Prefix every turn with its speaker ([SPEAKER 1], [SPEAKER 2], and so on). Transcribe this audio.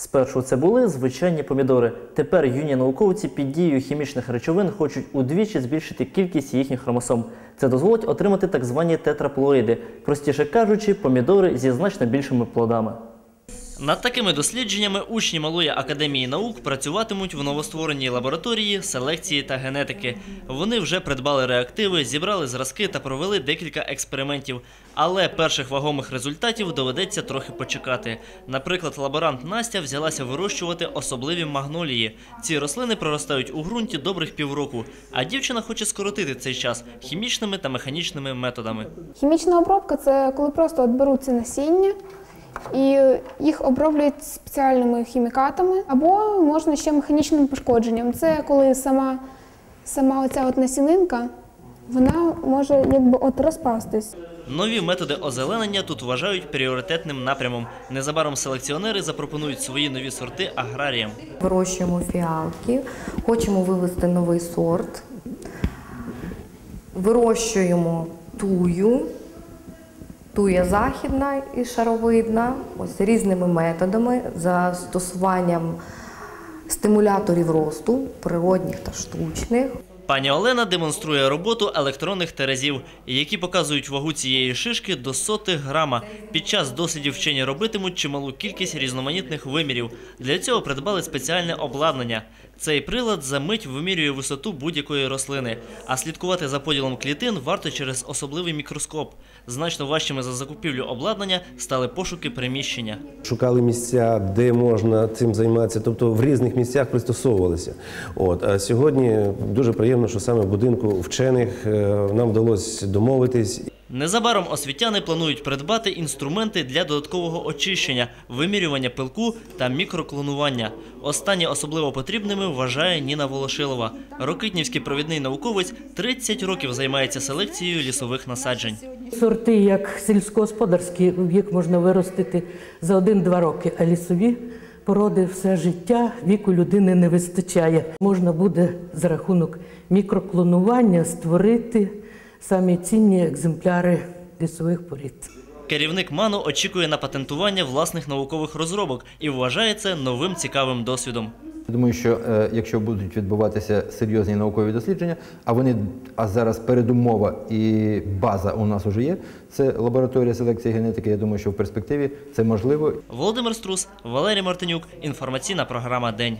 [SPEAKER 1] Спершу це були звичайні помідори. Тепер юні науковці під дією хімічних речовин хочуть удвічі збільшити кількість їхніх хромосом. Це дозволить отримати так звані тетраплоїди, простіше кажучи, помідори зі значно більшими плодами. Над такими дослідженнями учні Малої академії наук працюватимуть в новоствореній лабораторії селекції та генетики. Вони вже придбали реактиви, зібрали зразки та провели декілька експериментів. Але перших вагомих результатів доведеться трохи почекати. Наприклад, лаборант Настя взялася вирощувати особливі магнолії. Ці рослини проростають у ґрунті добрих півроку, а дівчина хоче скоротити цей час хімічними та механічними методами.
[SPEAKER 2] Хімічна обробка це коли просто беруться насіння і їх оброблюють спеціальними хімікатами, або можна ще механічним пошкодженням. Це коли сама, сама оця от насінинка вона може якби от розпастись.
[SPEAKER 1] Нові методи озеленення тут вважають пріоритетним напрямом. Незабаром селекціонери запропонують свої нові сорти аграріям.
[SPEAKER 3] Вирощуємо фіалки, хочемо вивести новий сорт. Вирощуємо тую, туя західна і шаровидна, ось різними методами, застосуванням стимуляторів росту, природних та штучних.
[SPEAKER 1] Пані Олена демонструє роботу електронних терезів, які показують вагу цієї шишки до сотих грама. Під час дослідів вчені робитимуть чималу кількість різноманітних вимірів. Для цього придбали спеціальне обладнання. Цей прилад за мить вимірює висоту будь-якої рослини, а слідкувати за поділом клітин варто через особливий мікроскоп. Значно важчими за закупівлю обладнання стали пошуки приміщення.
[SPEAKER 4] Шукали місця, де можна цим займатися, тобто в різних місцях пристосовувалися. От а сьогодні дуже приємно, що саме в будинку вчених е, нам вдалося домовитись.
[SPEAKER 1] Незабаром освітяни планують придбати інструменти для додаткового очищення, вимірювання пилку та мікроклонування. Останні особливо потрібними вважає Ніна Волошилова. Рокитнівський провідний науковець 30 років займається селекцією лісових насаджень.
[SPEAKER 5] Сорти, як сільськогосподарські, їх можна виростити за один-два роки, а лісові породи все життя віку людини не вистачає. Можна буде за рахунок мікроклонування створити самі цінні екземпляри лісових порід.
[SPEAKER 1] Керівник МАНу очікує на патентування власних наукових розробок і вважає це новим цікавим досвідом.
[SPEAKER 6] Я Думаю, що е, якщо будуть відбуватися серйозні наукові дослідження, а вони а зараз передумова і база у нас вже є. Це лабораторія селекції генетики. Я думаю, що в перспективі це можливо
[SPEAKER 1] Володимир Струс, Валерій Мартинюк. Інформаційна програма День.